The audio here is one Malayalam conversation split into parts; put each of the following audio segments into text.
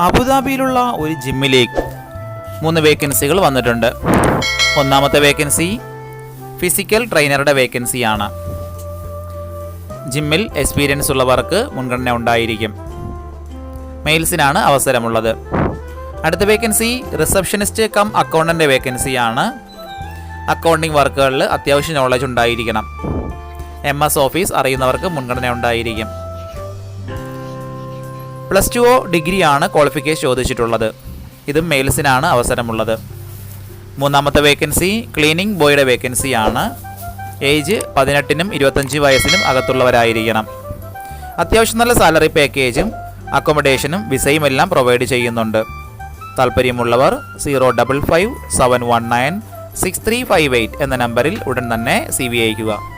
അബുദാബിയിലുള്ള ഒരു ജിമ്മിലേക്ക് മൂന്ന് വേക്കൻസികൾ വന്നിട്ടുണ്ട്. ഒന്നാമത്തെ വേക്കൻസി ഫിസിക്കൽ ട്രെയിനറുടെ വേക്കൻസിയാണ്. ജിമ്മിൽ എക്സ്പീരിയൻസ് ഉള്ളവർക്ക് മുൻഗണന ഉണ്ടായിരിക്കും. മെയിൽസിനാണ് അവസരമുള്ളത്. അടുത്ത വേക്കൻസി റിസപ്ഷനിസ്റ്റ് കം അക്കൗണ്ടന്റ് വേക്കൻസിയാണ്. അക്കൗണ്ടിംഗ് വർക്കുകളിൽ അത്യാവശ്യം നോളജ് ഉണ്ടായിരിക്കണം. എം എസ് ഓഫീസ് അറിയുന്നവർക്ക് മുൻഗണന ഉണ്ടായിരിക്കും. പ്ലസ് ടുവോ ഡിഗ്രിയാണ് ക്വാളിഫിക്കേഷൻ ചോദിച്ചിട്ടുള്ളത്. ഇതും മെയിൽസിനാണ് അവസരമുള്ളത്. മൂന്നാമത്തെ വേക്കൻസി ക്ലീനിങ് ബോയുടെ വേക്കൻസിയാണ്. ഏജ് പതിനെട്ടിനും ഇരുപത്തഞ്ച് വയസ്സിനും അകത്തുള്ളവരായിരിക്കണം. അത്യാവശ്യം നല്ല സാലറി പാക്കേജും അക്കോമഡേഷനും വിസയും എല്ലാം പ്രൊവൈഡ് ചെയ്യുന്നുണ്ട്. താല്പര്യമുള്ളവർ zero double five seven one nine six three five eight എന്ന നമ്പറിൽ ഉടൻ തന്നെ സി വി അയക്കുക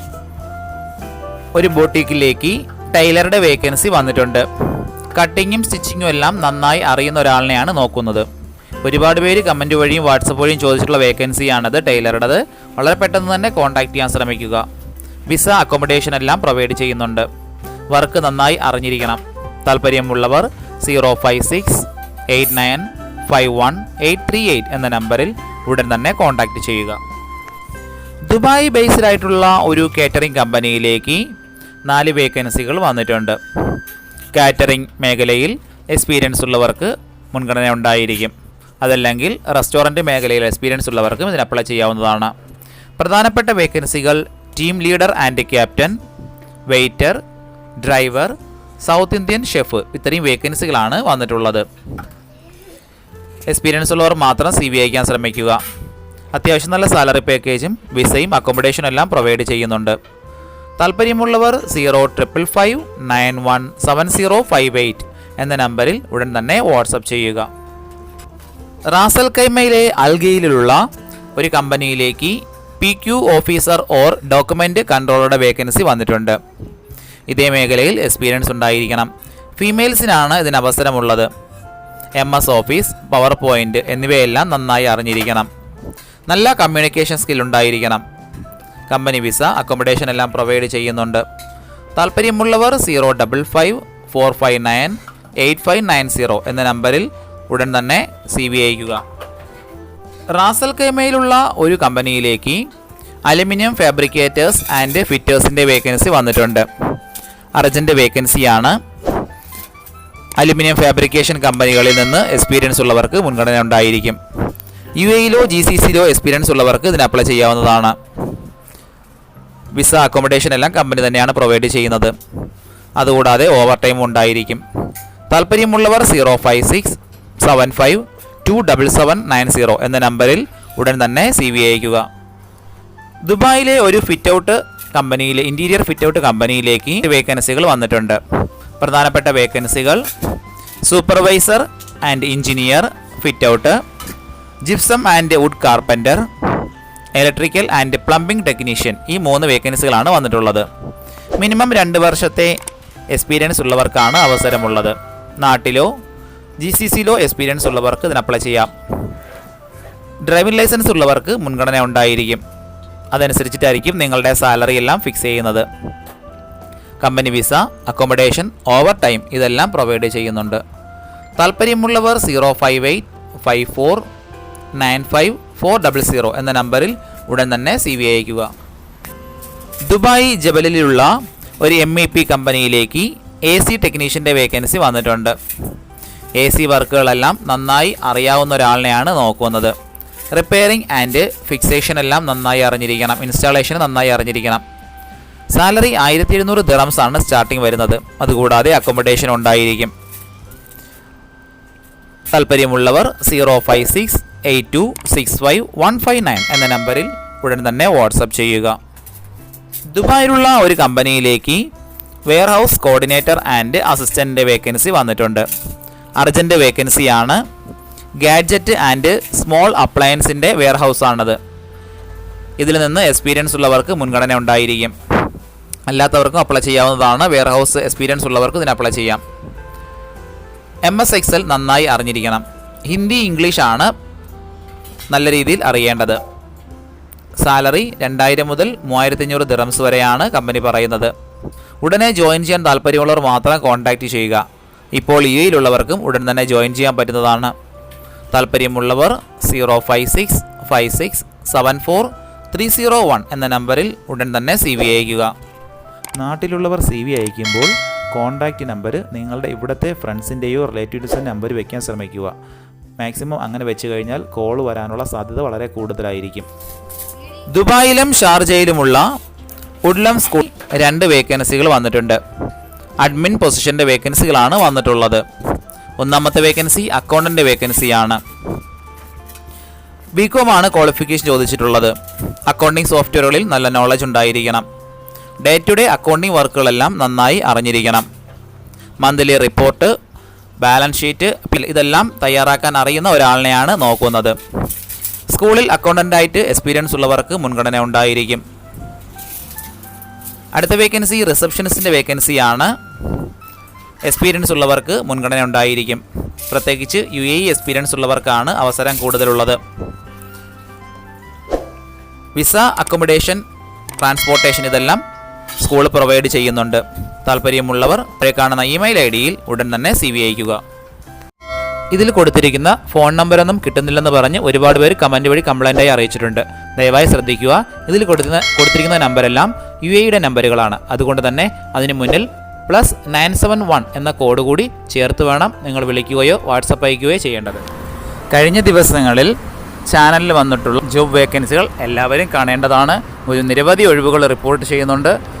ഒരു ബോട്ടിക്കിലേക്ക് ടൈലറുടെ വേക്കൻസി വന്നിട്ടുണ്ട്. കട്ടിങ്ങും സ്റ്റിച്ചിങ്ങും എല്ലാം നന്നായി അറിയുന്ന ഒരാളിനെയാണ് നോക്കുന്നത്. ഒരുപാട് പേര് കമന്റ് വഴിയും വാട്സപ്പ് വഴിയും ചോദിച്ചിട്ടുള്ള വേക്കൻസിയാണത് ടൈലറുടേത്. വളരെ പെട്ടെന്ന് തന്നെ കോൺടാക്ട് ചെയ്യാൻ ശ്രമിക്കുക. വിസ അക്കോമഡേഷൻ എല്ലാം പ്രൊവൈഡ് ചെയ്യുന്നുണ്ട്. വർക്ക് നന്നായി അറിഞ്ഞിരിക്കണം. താല്പര്യമുള്ളവർ zero five six eight nine five one eight three eight എന്ന നമ്പറിൽ ഉടൻ തന്നെ കോൺടാക്റ്റ് ചെയ്യുക. ദുബായ് ബേസ്ഡ് ആയിട്ടുള്ള ഒരു കേറ്ററിംഗ് കമ്പനിയിലേക്ക് നാല് വേക്കൻസികൾ വന്നിട്ടുണ്ട്. കാറ്ററിംഗ് മേഖലയിൽ എക്സ്പീരിയൻസ് ഉള്ളവർക്ക് മുൻഗണന ഉണ്ടായിരിക്കും. അതല്ലെങ്കിൽ റെസ്റ്റോറന്റ് മേഖലയിൽ എക്സ്പീരിയൻസ് ഉള്ളവർക്കും ഇതിന് അപ്ലൈ ചെയ്യാവുന്നതാണ്. പ്രധാനപ്പെട്ട വേക്കൻസികൾ team leader and captain waiter driver South Indian chef ഇത്രയും വേക്കൻസികളാണ് വന്നിട്ടുള്ളത്. എക്സ്പീരിയൻസ് ഉള്ളവർ മാത്രം സി വി അയക്കാൻ ശ്രമിക്കുക. അത്യാവശ്യം നല്ല സാലറി പാക്കേജും വിസയും അക്കോമഡേഷനും എല്ലാം പ്രൊവൈഡ് ചെയ്യുന്നുണ്ട്. താല്പര്യമുള്ളവർ zero triple five nine one seven zero five eight എന്ന നമ്പറിൽ ഉടൻ തന്നെ വാട്സപ്പ് ചെയ്യുക. റാസൽ കൈമയിലെ അൽഗയിലുള്ള ഒരു കമ്പനിയിലേക്ക് P Q officer or document കൺട്രോളറുടെ vacancy വന്നിട്ടുണ്ട്. ഇതേ മേഖലയിൽ എക്സ്പീരിയൻസ് ഉണ്ടായിരിക്കണം. ഫീമെയിൽസിനാണ് ഇതിന് അവസരമുള്ളത്. M S office power point എന്നിവയെല്ലാം നന്നായി അറിഞ്ഞിരിക്കണം. നല്ല കമ്മ്യൂണിക്കേഷൻ സ്കിൽ ഉണ്ടായിരിക്കണം. കമ്പനി വിസ അക്കോമഡേഷൻ എല്ലാം പ്രൊവൈഡ് ചെയ്യുന്നുണ്ട്. താല്പര്യമുള്ളവർ zero double five four five nine eight five nine zero എന്ന നമ്പറിൽ ഉടൻ തന്നെ സി വി അയക്കുക റാസൽ കൈമയിലുള്ള ഒരു കമ്പനിയിലേക്ക് അലുമിനിയം ഫാബ്രിക്കേറ്റേഴ്സ് ആൻഡ് ഫിറ്റേഴ്സിന്റെ വേക്കൻസി വന്നിട്ടുണ്ട്. അർജന്റ് വേക്കൻസിയാണ്. അലുമിനിയം ഫാബ്രിക്കേഷൻ കമ്പനികളിൽ നിന്ന് എക്സ്പീരിയൻസ് ഉള്ളവർക്ക് മുൻഗണന ഉണ്ടായിരിക്കും. യു എയിലോ ജി സി സിയിലോ എക്സ്പീരിയൻസ് ഉള്ളവർക്ക് ഇതിന് അപ്ലൈ ചെയ്യാവുന്നതാണ്. വിസ അക്കോമഡേഷൻ എല്ലാം കമ്പനി തന്നെയാണ് പ്രൊവൈഡ് ചെയ്യുന്നത്. അതുകൂടാതെ ഓവർ ടൈം ഉണ്ടായിരിക്കും. താല്പര്യമുള്ളവർ zero five six seven five two double seven nine zero എന്ന നമ്പറിൽ ഉടൻ തന്നെ സി വി അയക്കുക ദുബായിലെ ഒരു ഫിറ്റ് ഔട്ട് കമ്പനിയിലെ ഇന്റീരിയർ ഫിറ്റ് ഔട്ട് കമ്പനിയിലേക്ക് വേക്കൻസികൾ വന്നിട്ടുണ്ട്. പ്രധാനപ്പെട്ട വേക്കൻസികൾ supervisor and engineer fit out gypsum and wood carpenter electrical and plumbing technician ഈ മൂന്ന് വേക്കൻസികളാണ് വന്നിട്ടുള്ളത്. മിനിമം രണ്ട് വർഷത്തെ എക്സ്പീരിയൻസ് ഉള്ളവർക്കാണ് അവസരമുള്ളത്. നാട്ടിലോ ജി സി സിയിലോ എക്സ്പീരിയൻസ് ഉള്ളവർക്ക് ഇതിന് അപ്ലൈ ചെയ്യാം. ഡ്രൈവിംഗ് ലൈസൻസ് ഉള്ളവർക്ക് മുൻഗണന ഉണ്ടായിരിക്കും. അതനുസരിച്ചിട്ടായിരിക്കും നിങ്ങളുടെ സാലറി എല്ലാം ഫിക്സ് ചെയ്യുന്നത്. Company visa accommodation overtime ഇതെല്ലാം പ്രൊവൈഡ് ചെയ്യുന്നുണ്ട്. താല്പര്യമുള്ളവർ zero five eight five four nine five four double zero എന്ന നമ്പറിൽ ഉടൻ തന്നെ സി വി അയക്കുക ദുബായ് ജബലിലുള്ള ഒരു എം ഇ പി കമ്പനിയിലേക്ക് എ സി ടെക്നീഷ്യന്റെ വേക്കൻസി വന്നിട്ടുണ്ട്. എ സി വർക്കുകളെല്ലാം നന്നായി അറിയാവുന്ന ഒരാളിനെയാണ് നോക്കുന്നത്. റിപ്പയറിംഗ് ആൻഡ് ഫിക്സേഷൻ എല്ലാം നന്നായി അറിഞ്ഞിരിക്കണം. ഇൻസ്റ്റാളേഷൻ നന്നായി അറിഞ്ഞിരിക്കണം. സാലറി ആയിരത്തി എഴുന്നൂറ് ദിറംസ് ആണ് സ്റ്റാർട്ടിംഗ് വരുന്നത്. അതുകൂടാതെ അക്കോമഡേഷൻ ഉണ്ടായിരിക്കും. താല്പര്യമുള്ളവർ zero five six eight two six five one five nine എന്ന നമ്പറിൽ ഉടൻ തന്നെ വാട്സപ്പ് ചെയ്യുക. ദുബായിലുള്ള ഒരു കമ്പനിയിലേക്ക് വെയർഹൗസ് കോർഡിനേറ്റർ ആൻഡ് അസിസ്റ്റന്റിന്റെ വേക്കൻസി വന്നിട്ടുണ്ട്. അർജന്റ് വേക്കൻസിയാണ് ഗാഡ്ജറ്റ് ആൻഡ് സ്മോൾ അപ്ലയൻസിന്റെ വെയർഹൗസ് ആണത്. ഇതിൽ നിന്ന് എക്സ്പീരിയൻസ് ഉള്ളവർക്ക് മുൻഗണന ഉണ്ടായിരിക്കും. അല്ലാത്തവർക്കും അപ്ലൈ ചെയ്യാവുന്നതാണ്. വെയർഹൗസ് എക്സ്പീരിയൻസ് ഉള്ളവർക്ക് ഇതിന് അപ്ലൈ ചെയ്യാം. എം എസ് എക്സൽ നന്നായി അറിഞ്ഞിരിക്കണം. ഹിന്ദി ഇംഗ്ലീഷാണ് നല്ല രീതിയിൽ അറിയേണ്ടത്. സാലറി രണ്ടായിരം മുതൽ മൂവായിരത്തി അഞ്ഞൂറ് ദിറംസ് വരെയാണ് കമ്പനി പറയുന്നത്. ഉടനെ ജോയിൻ ചെയ്യാൻ താല്പര്യമുള്ളവർ മാത്രം കോൺടാക്റ്റ് ചെയ്യുക. ഇപ്പോൾ ഇ എയിലുള്ളവർക്കും ഉടൻ തന്നെ ജോയിൻ ചെയ്യാൻ പറ്റുന്നതാണ്. താല്പര്യമുള്ളവർ zero five six five six seven four three zero one എന്ന നമ്പറിൽ ഉടൻ തന്നെ സി വി അയക്കുക നാട്ടിലുള്ളവർ സി വി അയക്കുമ്പോൾ കോൺടാക്റ്റ് നമ്പർ നിങ്ങളുടെ ഇവിടുത്തെ ഫ്രണ്ട്സിന്റെയോ റിലേറ്റീവ്സിന്റെ നമ്പർ വയ്ക്കാൻ ശ്രമിക്കുക. മാക്സിമം അങ്ങനെ വെച്ച് കഴിഞ്ഞാൽ കോൾ വരാനുള്ള സാധ്യത വളരെ കൂടുതലായിരിക്കും. ദുബായിലും ഷാർജയിലുമുള്ള ഉഡ്ലം സ്കൂൾ രണ്ട് വേക്കൻസികൾ വന്നിട്ടുണ്ട്. അഡ്മിൻ പൊസിഷന്റെ വേക്കൻസികളാണ് വന്നിട്ടുള്ളത്. ഒന്നാമത്തെ വേക്കൻസി അക്കൗണ്ടന്റ് വേക്കൻസിയാണ് ബികോം ആണ്. ക്വാളിഫിക്കേഷൻ ചോദിച്ചിട്ടുള്ളത്. അക്കൗണ്ടിംഗ് സോഫ്റ്റ്വെയറുകളിൽ നല്ല നോളജ് ഉണ്ടായിരിക്കണം. ഡേ ടു ഡേ അക്കൗണ്ടിംഗ് വർക്കുകളെല്ലാം നന്നായി അറിഞ്ഞിരിക്കണം. മന്ത്ലി റിപ്പോർട്ട് ബാലൻസ് ഷീറ്റ് ഇതെല്ലാം തയ്യാറാക്കാൻ അറിയുന്ന ഒരാളിനെയാണ് നോക്കുന്നത്. സ്കൂളിൽ അക്കൗണ്ടന്റായിട്ട് എക്സ്പീരിയൻസ് ഉള്ളവർക്ക് മുൻഗണന ഉണ്ടായിരിക്കും. അടുത്ത വേക്കൻസി റിസപ്ഷനിസ്റ്റിന്റെ വേക്കൻസിയാണ് എക്സ്പീരിയൻസ് ഉള്ളവർക്ക് മുൻഗണന ഉണ്ടായിരിക്കും. പ്രത്യേകിച്ച് യു എ എക്സ്പീരിയൻസ് ഉള്ളവർക്കാണ് അവസരം കൂടുതലുള്ളത്. വിസ അക്കോമഡേഷൻ ട്രാൻസ്പോർട്ടേഷൻ ഇതെല്ലാം സ്കൂൾ പ്രൊവൈഡ് ചെയ്യുന്നുണ്ട്. താല്പര്യമുള്ളവർ കാണുന്ന ഇമെയിൽ ഐ ഡിയിൽ ഉടൻ തന്നെ സി വി അയക്കുക ഇതിൽ കൊടുത്തിരിക്കുന്ന ഫോൺ നമ്പറൊന്നും കിട്ടുന്നില്ലെന്ന് പറഞ്ഞ് ഒരുപാട് പേര് കമന്റ് വഴി കംപ്ലൈന്റായി അറിയിച്ചിട്ടുണ്ട്. ദയവായി ശ്രദ്ധിക്കുക. ഇതിൽ കൊടുക്കുന്ന കൊടുത്തിരിക്കുന്ന നമ്പരെല്ലാം യു എയുടെ നമ്പറുകളാണ്. അതുകൊണ്ട് തന്നെ അതിന് മുന്നിൽ പ്ലസ് നയൻ സെവൻ വൺ എന്ന കോഡ് കൂടി ചേർത്ത് വേണം നിങ്ങൾ വിളിക്കുകയോ വാട്സപ്പ് അയക്കുകയോ ചെയ്യേണ്ടത്. കഴിഞ്ഞ ദിവസങ്ങളിൽ ചാനലിൽ വന്നിട്ടുള്ള ജോബ് വേക്കൻസികൾ എല്ലാവരും കാണേണ്ടതാണ്. ഒരു നിരവധി ഒഴിവുകൾ റിപ്പോർട്ട് ചെയ്യുന്നുണ്ട്.